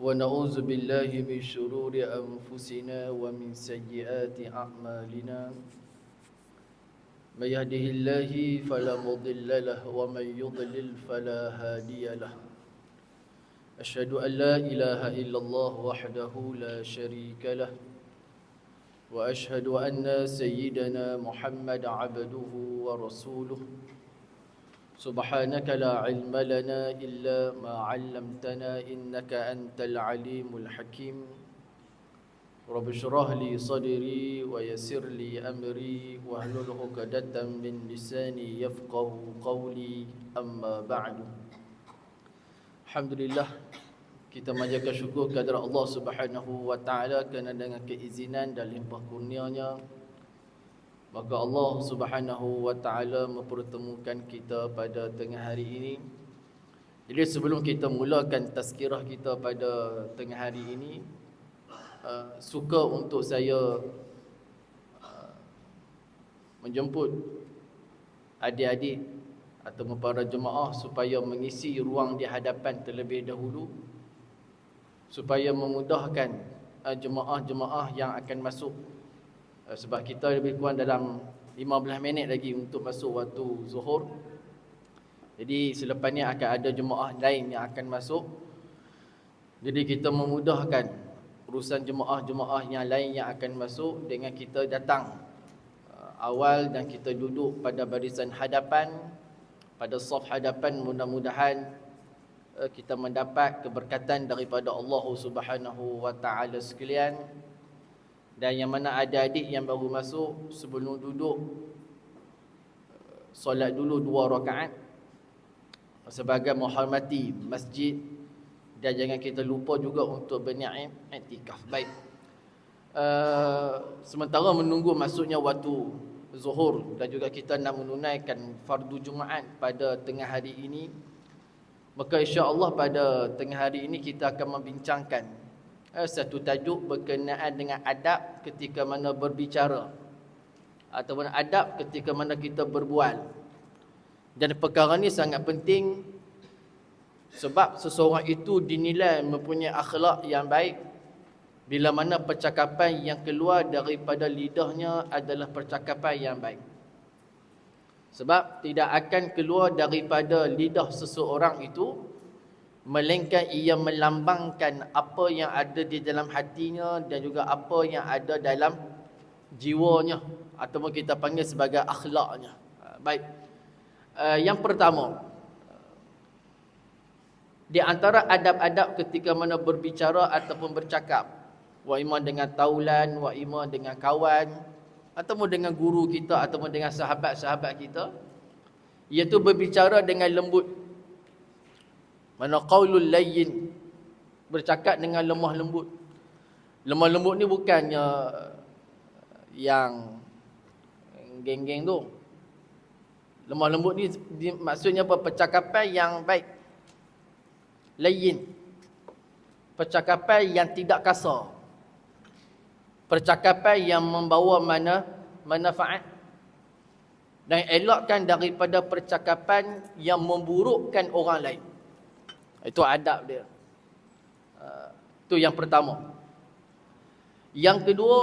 ونعوذ بالله من شرور أنفسنا ومن سيئات أعمالنا من يهده الله فلا مضل له ومن يضلل فلا هادي له أشهد أن لا إله إلا الله وحده لا شريك له وأشهد أن سيدنا محمد عبده ورسوله سبحانك لا علم لنا إلا ما علمتنا إنك أنت العليم الحكيم رب اشرح لي صدري ويسر لي أمري واحلل عقدة من لساني يفقه قولي أما بعد الحمد لله kita menjaga syukur kepada Allah Subhanahu wa taala kerana dengan keizinan dan limpah kurnianya maka Allah Subhanahu wa taala mempertemukan kita pada tengah hari ini. Jadi sebelum kita mulakan tazkirah kita pada tengah hari ini uh, suka untuk saya uh, menjemput adik-adik atau para jemaah supaya mengisi ruang di hadapan terlebih dahulu supaya memudahkan uh, jemaah-jemaah yang akan masuk sebab kita lebih kurang dalam 15 minit lagi untuk masuk waktu zuhur. Jadi selepas ni akan ada jemaah lain yang akan masuk. Jadi kita memudahkan urusan jemaah-jemaah yang lain yang akan masuk dengan kita datang uh, awal dan kita duduk pada barisan hadapan pada saf hadapan mudah-mudahan Eh, kita mendapat keberkatan daripada Allah Subhanahu wa taala sekalian dan yang mana ada adik yang baru masuk sebelum duduk solat dulu dua rakaat sebagai menghormati masjid dan jangan kita lupa juga untuk berniat i'tikaf. Baik. Uh, sementara menunggu masuknya waktu zuhur dan juga kita nak menunaikan fardu jumaat pada tengah hari ini Maka insya-Allah pada tengah hari ini kita akan membincangkan satu tajuk berkenaan dengan adab ketika mana berbicara ataupun adab ketika mana kita berbual. Dan perkara ini sangat penting sebab seseorang itu dinilai mempunyai akhlak yang baik bila mana percakapan yang keluar daripada lidahnya adalah percakapan yang baik. Sebab tidak akan keluar daripada lidah seseorang itu Melainkan ia melambangkan apa yang ada di dalam hatinya Dan juga apa yang ada dalam jiwanya Ataupun kita panggil sebagai akhlaknya. Ha, Baik. Uh, Yang pertama Di antara adab-adab ketika mana berbicara ataupun bercakap Wa iman dengan taulan, wa iman dengan kawan ataupun dengan guru kita ataupun dengan sahabat-sahabat kita iaitu berbicara dengan lembut mana qaulul layyin. Bercakap dengan lemah lembut. Lemah lembut ni bukannya yang geng-geng tu. Lemah lembut ni maksudnya apa? Percakapan yang baik. Layyin. Percakapan yang tidak kasar. Percakapan yang membawa mana manfaat. Dan elakkan daripada percakapan yang memburukkan orang lain. Itu adab dia. Uh, itu yang pertama. Yang kedua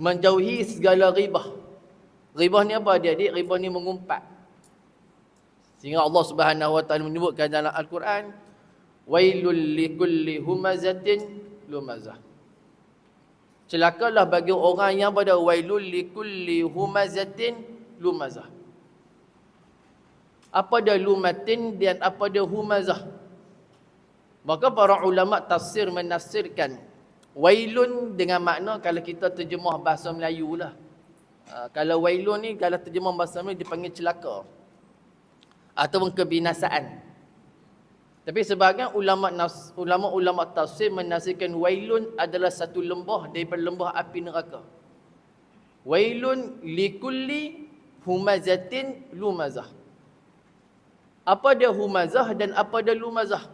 menjauhi segala ribah. Ribah ni apa dia? Dia ribah ni mengumpat. Sehingga Allah Subhanahu Wa Taala menyebutkan dalam Al-Quran, "Wailul likulli humazatin lumazah. Celakalah bagi orang yang pada wailul likulli humazatin lumazah. Apa dia lumatin dan apa dia humazah? Maka para ulama tafsir menafsirkan wailun dengan makna kalau kita terjemah bahasa Melayu lah. Ha, kalau wailun ni kalau terjemah bahasa Melayu dipanggil celaka. Ataupun kebinasaan. Tapi sebahagian ulama ulama-ulama tafsir menafsirkan wailun adalah satu lembah daripada lembah api neraka. Wailun likulli humazatin lumazah. Apa dia humazah dan apa dia lumazah?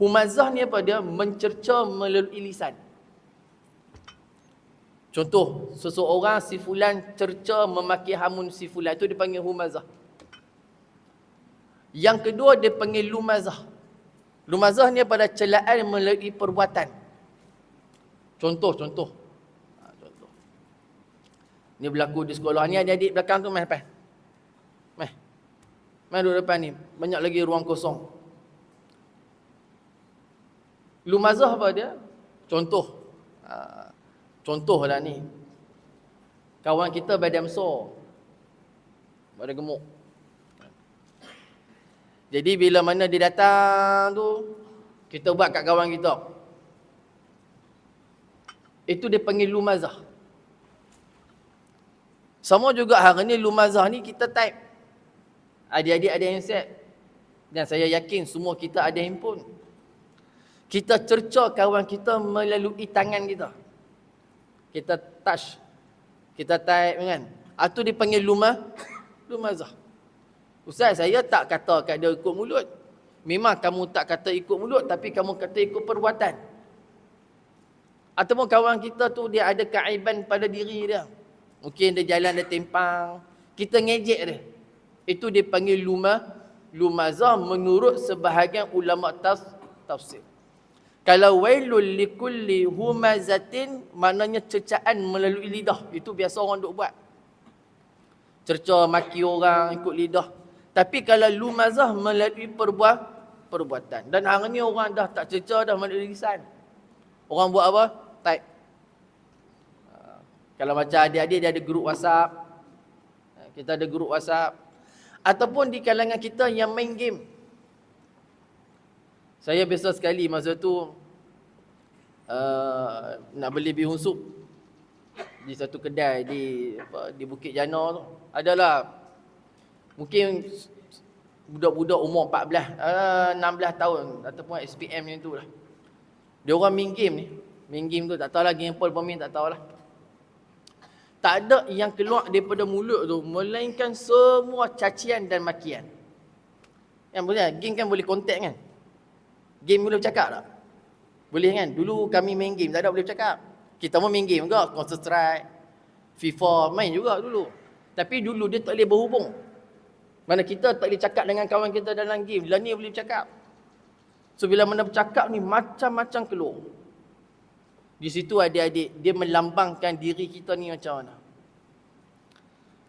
Humazah ni apa dia? Mencerca melalui lisan. Contoh, seseorang si fulan cerca memaki hamun si fulan itu dipanggil humazah. Yang kedua dia panggil lumazah. Lumazah ni pada celaan melalui perbuatan. Contoh, contoh. Ha, contoh. Ni berlaku di sekolah. Ni adik-adik belakang tu, meh, meh. Meh. Meh duduk depan ni. Banyak lagi ruang kosong. Lumazah apa dia? Contoh. Ha, contoh lah ni. Kawan kita badan besar. Badan gemuk. Jadi bila mana dia datang tu, kita buat kat kawan kita. Itu dia panggil lumazah. Sama juga hari ni lumazah ni kita type. Adik-adik ada yang set. Dan saya yakin semua kita ada handphone. Kita cerca kawan kita melalui tangan kita. Kita touch. Kita type kan. Itu dipanggil lumah, lumazah. Ustaz, saya tak kata kat dia ikut mulut. Memang kamu tak kata ikut mulut, tapi kamu kata ikut perbuatan. Ataupun kawan kita tu dia ada keaiban pada diri dia. Mungkin dia jalan dia tempang. Kita ngejek dia. Itu dipanggil lumah, lumazah menurut sebahagian ulama taf, tafsir. Kalau wailul likulli humazatin maknanya cercaan melalui lidah. Itu biasa orang duk buat. Cerca maki orang ikut lidah. Tapi kalau lumazah melalui perbuat, perbuatan. Dan hari ni orang dah tak cerca dah melalui lisan. Orang buat apa? Type. Ha, kalau macam adik-adik dia ada grup WhatsApp. Ha, kita ada grup WhatsApp. Ataupun di kalangan kita yang main game. Saya biasa sekali masa tu uh, nak beli bihun sup di satu kedai di apa, di Bukit Jana tu. Adalah mungkin budak-budak umur 14 uh, 16 tahun ataupun SPM ni tu lah dia orang main game ni main game tu tak tahu lah game pol pemain tak tahu lah tak ada yang keluar daripada mulut tu melainkan semua cacian dan makian. Yang boleh game kan boleh kontak kan? Game boleh bercakap tak? Boleh kan? Dulu kami main game tak ada boleh bercakap. Kita pun main game juga Counter Strike FIFA main juga dulu. Tapi dulu dia tak boleh berhubung. Mana kita tak boleh cakap dengan kawan kita dalam game. Lah ni boleh cakap. So bila mana bercakap ni macam-macam keluar. Di situ adik-adik dia melambangkan diri kita ni macam mana.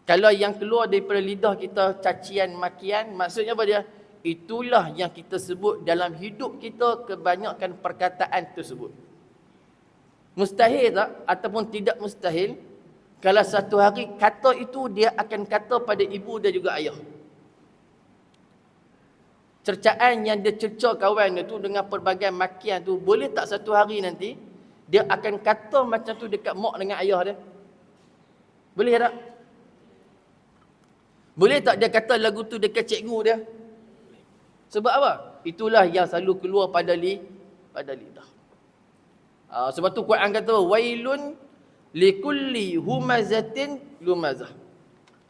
Kalau yang keluar daripada lidah kita cacian makian, maksudnya apa dia? Itulah yang kita sebut dalam hidup kita kebanyakan perkataan tersebut. Mustahil tak? Ataupun tidak mustahil? Kalau satu hari kata itu dia akan kata pada ibu dan juga ayah cercaan yang dia cerca kawan dia tu dengan pelbagai makian tu boleh tak satu hari nanti dia akan kata macam tu dekat mak dengan ayah dia. Boleh tak? Boleh tak dia kata lagu tu dekat cikgu dia? Sebab apa? Itulah yang selalu keluar pada li pada lidah. Uh, sebab tu Quran kata wailun likulli humazatin lumazah.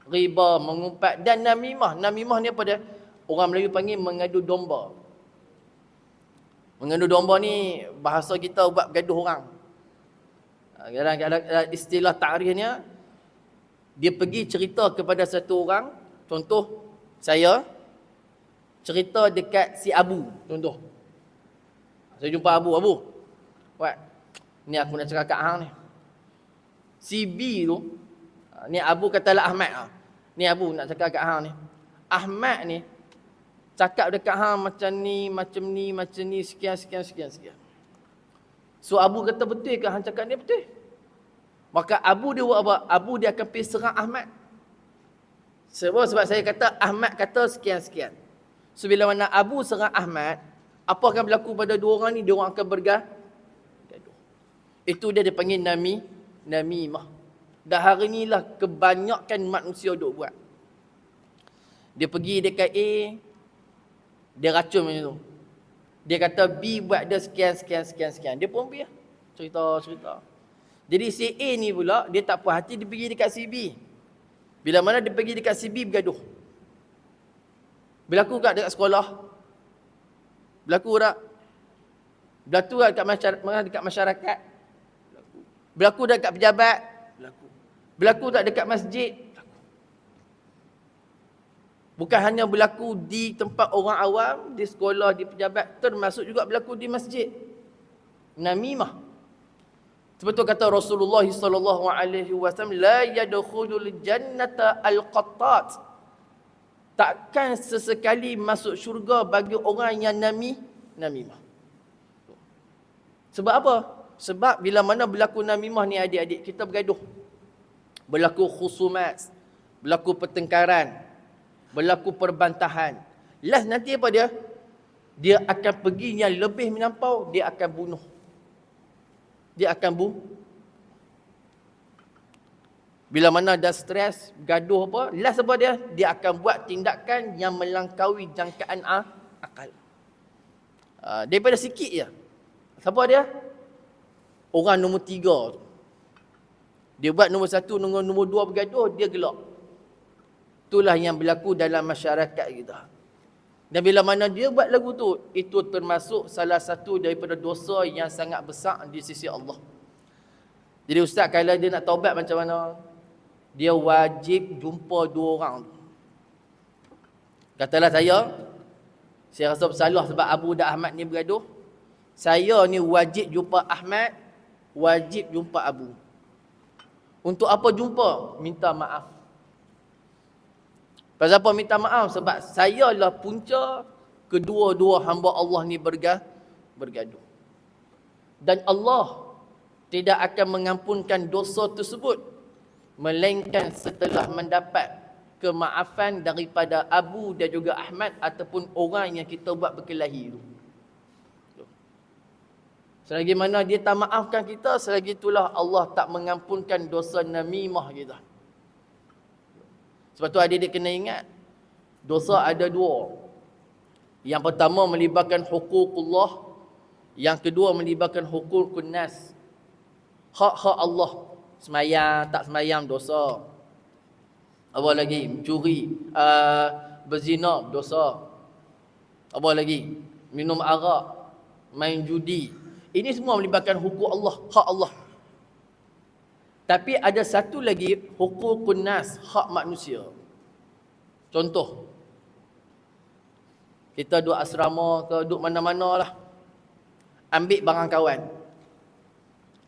Riba mengumpat dan namimah. Namimah ni apa dia? Orang Melayu panggil mengadu domba. Mengadu domba ni bahasa kita buat gaduh orang. Kadang-kadang ha, istilah ta'rihnya dia pergi cerita kepada satu orang, contoh saya cerita dekat si Abu, contoh. Saya jumpa Abu, Abu. Buat. Ni aku nak cakap kat hang ni. Si B tu, ha, ni Abu katalah Ahmad ah. Ni Abu nak cakap kat hang ni. Ahmad ni cakap dekat hang macam ni, macam ni, macam ni, sekian, sekian, sekian, sekian. So Abu kata betul ke hang cakap ni betul? Maka Abu dia buat apa? Abu dia akan pergi serang Ahmad. Sebab, sebab saya kata Ahmad kata sekian, sekian. So bila mana Abu serang Ahmad, apa akan berlaku pada dua orang ni? Dia orang akan bergaduh. Itu dia dipanggil Nami, Namimah. Dan hari inilah kebanyakan manusia duk buat. Dia pergi dekat A, dia racun macam tu. Dia kata B buat dia sekian, sekian, sekian, sekian. Dia pun pergi. Cerita, cerita. Jadi si A ni pula, dia tak puas hati, dia pergi dekat si B. Bila mana dia pergi dekat si B, bergaduh. Berlaku tak dekat sekolah? Berlaku tak? Berlaku tak dekat masyarakat? Dekat masyarakat? Berlaku tak dekat pejabat? Berlaku. Berlaku tak dekat masjid? Bukan hanya berlaku di tempat orang awam, di sekolah, di pejabat, termasuk juga berlaku di masjid. Namimah. Sebetul kata Rasulullah sallallahu alaihi wasallam, la yadkhulul jannata. Takkan sesekali masuk syurga bagi orang yang nami namimah. Sebab apa? Sebab bila mana berlaku namimah ni adik-adik, kita bergaduh. Berlaku khusumat, berlaku pertengkaran, berlaku perbantahan. Last nanti apa dia? Dia akan pergi yang lebih menampau, dia akan bunuh. Dia akan bunuh. Bila mana dah stres, gaduh apa, last apa dia? Dia akan buat tindakan yang melangkaui jangkaan akal. Uh, daripada sikit je. Siapa dia? Orang nombor tiga tu. Dia buat nombor satu, nombor, nombor dua bergaduh, dia gelak. Itulah yang berlaku dalam masyarakat kita. Dan bila mana dia buat lagu tu, itu termasuk salah satu daripada dosa yang sangat besar di sisi Allah. Jadi ustaz kalau dia nak taubat macam mana? Dia wajib jumpa dua orang. Katalah saya, saya rasa bersalah sebab Abu dan Ahmad ni bergaduh. Saya ni wajib jumpa Ahmad, wajib jumpa Abu. Untuk apa jumpa? Minta maaf. Pasal apa minta maaf? Sebab saya lah punca kedua-dua hamba Allah ni berga, bergaduh. Dan Allah tidak akan mengampunkan dosa tersebut. Melainkan setelah mendapat kemaafan daripada Abu dan juga Ahmad ataupun orang yang kita buat berkelahi itu. Selagi mana dia tak maafkan kita, selagi itulah Allah tak mengampunkan dosa namimah kita. Sebab tu adik-adik kena ingat dosa ada dua. Yang pertama melibatkan hukukullah, yang kedua melibatkan hukukun nas. Hak-hak Allah. Semayang, tak semayang dosa. Apa lagi? Mencuri, uh, berzina dosa. Apa lagi? Minum arak, main judi. Ini semua melibatkan hukum Allah, hak Allah. Tapi ada satu lagi hukukun nas, hak manusia. Contoh. Kita duduk asrama ke duduk mana-mana lah. Ambil barang kawan.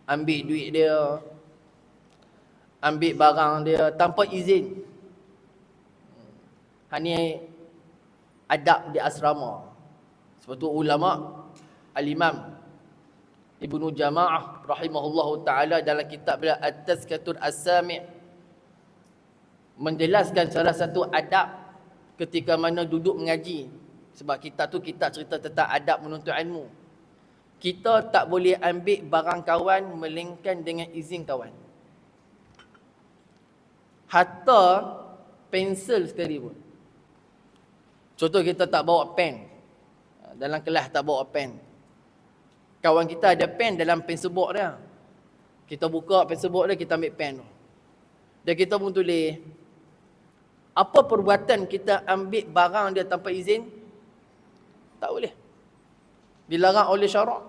Ambil duit dia. Ambil barang dia tanpa izin. Ini adab di asrama. Sebab tu ulama al-imam Ibnu Jamaah rahimahullah taala dalam kitab beliau At-Tazkiyatul As-Sami' menjelaskan salah satu adab ketika mana duduk mengaji. Sebab kita tu kita cerita tentang adab menuntut ilmu. Kita tak boleh ambil barang kawan melainkan dengan izin kawan. Hatta pensel sekali pun. Contoh kita tak bawa pen. Dalam kelas tak bawa pen kawan kita ada pen dalam pen sebok dia. Kita buka pen sebok dia, kita ambil pen tu. Dan kita pun tulis, apa perbuatan kita ambil barang dia tanpa izin? Tak boleh. Dilarang oleh syarak.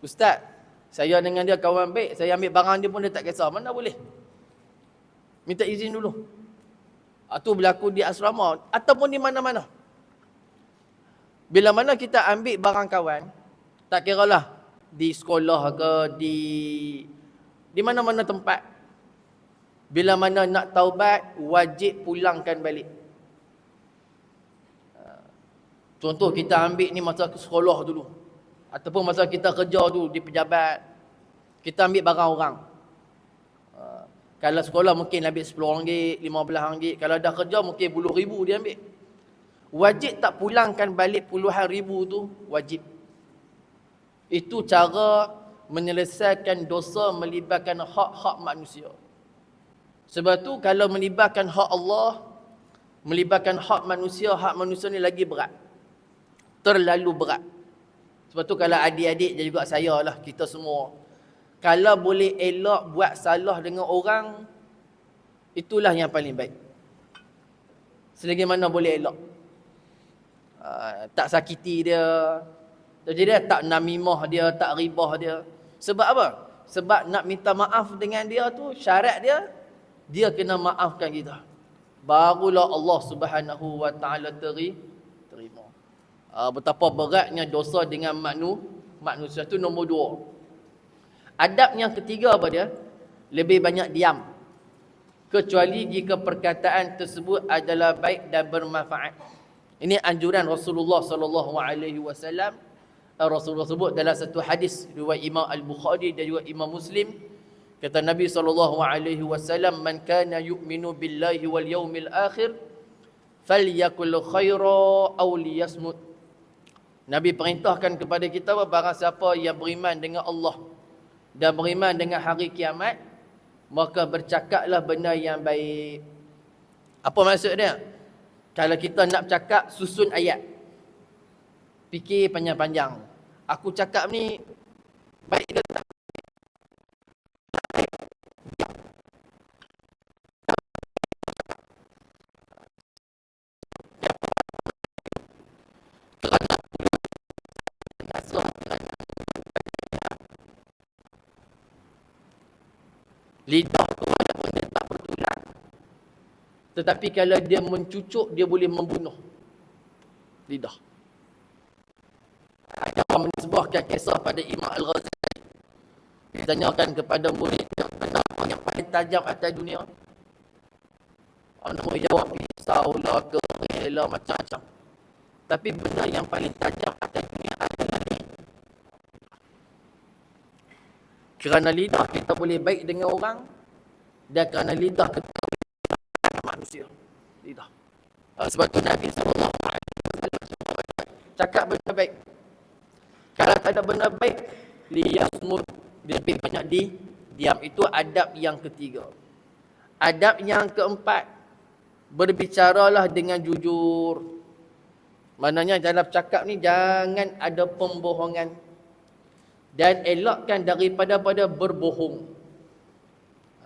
Ustaz, saya dengan dia kawan baik, saya ambil barang dia pun dia tak kisah. Mana boleh? Minta izin dulu. Itu ah, berlaku di asrama ataupun di mana-mana. Bila mana kita ambil barang kawan, tak kira lah di sekolah ke di di mana-mana tempat. Bila mana nak taubat wajib pulangkan balik. Ha. contoh kita ambil ni masa ke sekolah dulu. Ataupun masa kita kerja dulu di pejabat. Kita ambil barang orang. Ha. kalau sekolah mungkin ambil RM10, RM15 kalau dah kerja mungkin puluh ribu dia ambil. Wajib tak pulangkan balik puluhan ribu tu wajib itu cara menyelesaikan dosa melibatkan hak-hak manusia. Sebab tu kalau melibatkan hak Allah, melibatkan hak manusia, hak manusia ni lagi berat. Terlalu berat. Sebab tu kalau adik-adik dan juga saya lah, kita semua. Kalau boleh elok buat salah dengan orang, itulah yang paling baik. Selagi mana boleh elok. Uh, tak sakiti dia, jadi dia tak namimah dia, tak ribah dia. Sebab apa? Sebab nak minta maaf dengan dia tu, syarat dia, dia kena maafkan kita. barulah Allah Subhanahu wa taala teri terima. Uh, betapa beratnya dosa dengan maknu manusia itu nombor dua. Adab yang ketiga apa dia? Lebih banyak diam. Kecuali jika perkataan tersebut adalah baik dan bermanfaat. Ini anjuran Rasulullah sallallahu alaihi wasallam. Rasulullah sebut dalam satu hadis riwayat Imam Al-Bukhari dan juga Imam Muslim kata Nabi sallallahu alaihi wasallam man kana yu'minu billahi wal yaumil akhir falyakul khaira aw liyasmut Nabi perintahkan kepada kita barang siapa yang beriman dengan Allah dan beriman dengan hari kiamat maka bercakaplah benda yang baik. Apa maksud dia? Kalau kita nak cakap susun ayat. Fikir panjang-panjang. Aku cakap ni baik ke tak? Lidah tu walaupun dia tak bertulang. Tetapi kalau dia mencucuk, dia boleh membunuh. Lidah. Orang menisbahkan kisah pada Imam Al-Ghazali. Ditanyakan kepada murid yang kenapa yang paling tajam atas dunia. Orang jawab pisau lah, keril lah, macam-macam. Tapi benda yang paling tajam atas dunia adalah ni. Kerana lidah kita boleh baik dengan orang dan kerana lidah kita manusia. Lidah. Sebab tu Nabi SAW cakap benda baik. Kalau tak ada benda baik, liyasmut lebih banyak di diam. Itu adab yang ketiga. Adab yang keempat, berbicaralah dengan jujur. Maknanya dalam cakap ni jangan ada pembohongan dan elakkan daripada pada berbohong.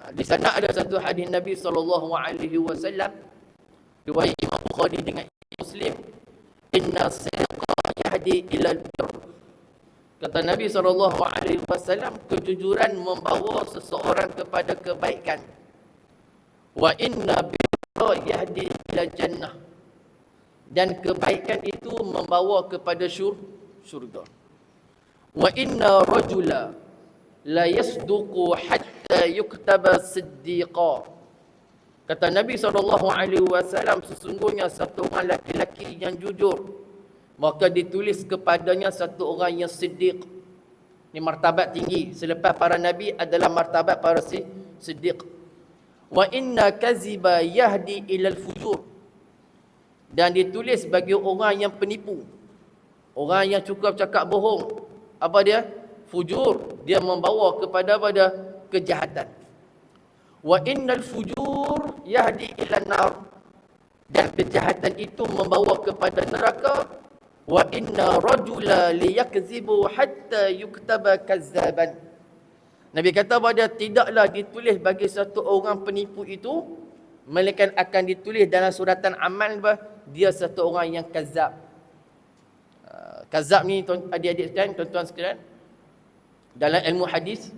Ha, di sana ada satu hadis Nabi wasallam riwayat Imam Bukhari dengan Muslim inna sidqa yahdi ila al-birr. Kata Nabi wasallam kejujuran membawa seseorang kepada kebaikan. Wa inna birra yahdi ila jannah. Dan kebaikan itu membawa kepada syurga wa inna rajula la yasduqu hatta yuktaba siddiqa kata Nabi SAW sesungguhnya satu orang laki-laki yang jujur maka ditulis kepadanya satu orang yang siddiq. Ini martabat tinggi. Selepas para nabi adalah martabat para siddiq. Wa inna kaziba yahdi ilal fujur dan ditulis bagi orang yang penipu. Orang yang cukup cakap bohong. Apa dia? Fujur. Dia membawa kepada pada kejahatan. Wa innal fujur yahdi ila nar. Dan kejahatan itu membawa kepada neraka wa inna rajula liyakzibu hatta yuktaba kazzaban Nabi kata bahawa tidaklah ditulis bagi satu orang penipu itu melainkan akan ditulis dalam suratan amal dia satu orang yang kazab Kazab ni adik-adik sekalian, tuan-tuan sekalian. Dalam ilmu hadis,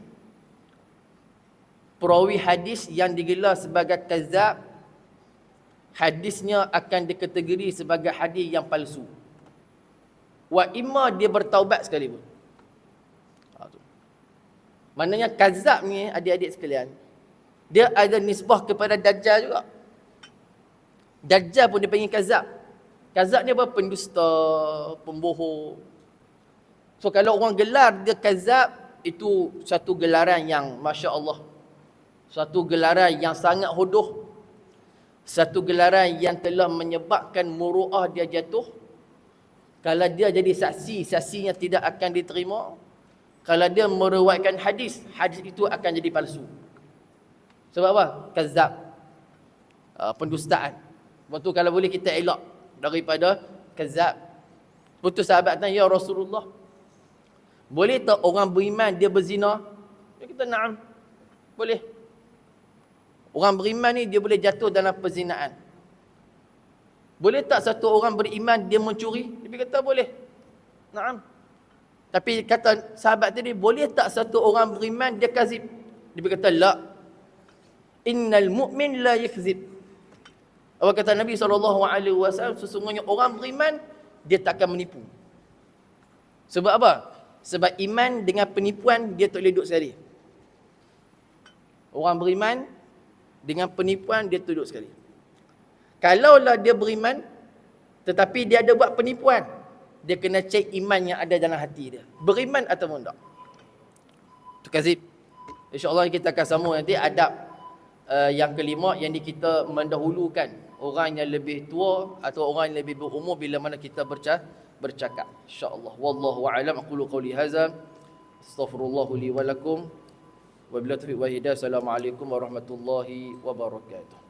perawi hadis yang digelar sebagai kazab, hadisnya akan dikategori sebagai hadis yang palsu. Wa imma dia bertaubat sekali pun. Ha, Maknanya kazab ni adik-adik sekalian, dia ada nisbah kepada Dajjal juga. Dajjal pun dipanggil kazab. Kazab ni apa? Pendusta, pembohong. So kalau orang gelar dia kazab, itu satu gelaran yang Masya Allah. Satu gelaran yang sangat hodoh. Satu gelaran yang telah menyebabkan muru'ah dia jatuh. Kalau dia jadi saksi, saksinya tidak akan diterima. Kalau dia meruatkan hadis, hadis itu akan jadi palsu. Sebab apa? Kazab. Uh, pendustaan. Waktu kalau boleh kita elak daripada kezab. Putus sahabat tanya, Ya Rasulullah, boleh tak orang beriman dia berzina? Ya kita na'am. Boleh. Orang beriman ni dia boleh jatuh dalam perzinaan. Boleh tak satu orang beriman dia mencuri? Dia kata boleh. Naam. Tapi kata sahabat tadi, boleh tak satu orang beriman dia kazib? Dia kata la. Innal mu'min la yakzib. Apa kata Nabi SAW, sesungguhnya orang beriman, dia takkan menipu. Sebab apa? Sebab iman dengan penipuan, dia tak boleh duduk sekali. Orang beriman, dengan penipuan, dia duduk sekali. Kalaulah dia beriman, tetapi dia ada buat penipuan, dia kena cek iman yang ada dalam hati dia. Beriman atau tidak. Terima kasih. InsyaAllah kita akan sambung nanti adab uh, yang kelima yang di kita mendahulukan orang yang lebih tua atau orang yang lebih berumur bila mana kita bercakap. bercakap. InsyaAllah. Wallahu a'lam. Aku qawli haza. Astaghfirullahu li wa lakum. Wabillahi taufiq wa hidayah. Assalamualaikum warahmatullahi wabarakatuh.